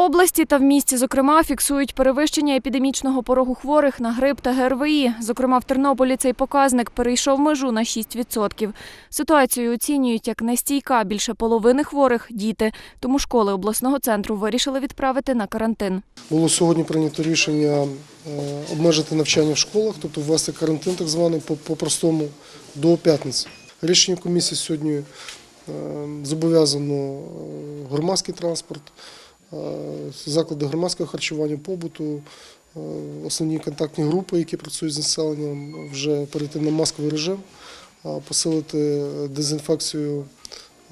області та в місті, зокрема, фіксують перевищення епідемічного порогу хворих на грип та ГРВІ. Зокрема, в Тернополі цей показник перейшов межу на 6%. Ситуацію оцінюють як нестійка. Більше половини хворих – діти. Тому школи обласного центру вирішили відправити на карантин. Було сьогодні прийнято рішення е, обмежити навчання в школах, тобто ввести карантин так званий по- по-простому до п'ятниці. Рішення комісії сьогодні е, зобов'язано е, громадський транспорт, заклади громадського харчування, побуту, е, основні контактні групи, які працюють з населенням, вже перейти на масковий режим, посилити дезінфекцію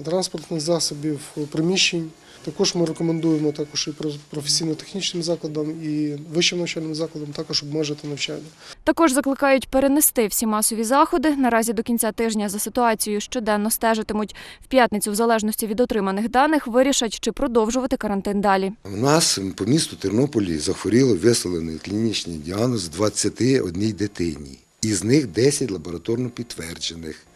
транспортних засобів, приміщень. Також ми рекомендуємо також і професійно-технічним закладам і вищим навчальним закладам також обмежити навчання. Також закликають перенести всі масові заходи. Наразі до кінця тижня за ситуацією щоденно стежитимуть. В п'ятницю, в залежності від отриманих даних, вирішать, чи продовжувати карантин далі. У нас по місту Тернополі захворіло виставлений клінічний діагноз 21 дитині. Із них 10 лабораторно підтверджених.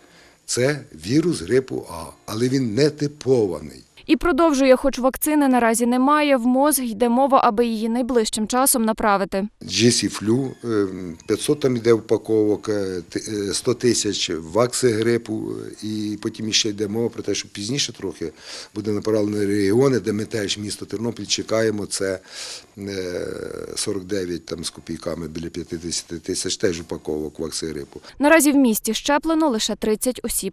Це вірус грипу А, але він не типований. І продовжує, хоч вакцини наразі немає, в МОЗ йде мова, аби її найближчим часом направити. Е, 500 там йде упаковок, е, ти- е, 100 тисяч вакси грипу, е, і потім ще йде мова про те, що пізніше трохи буде направлено регіони, де ми теж місто Тернопіль чекаємо. Це е, 49 там з копійками біля 50 тисяч теж упаковок вакси грипу. Наразі в місті щеплено лише 30 осіб.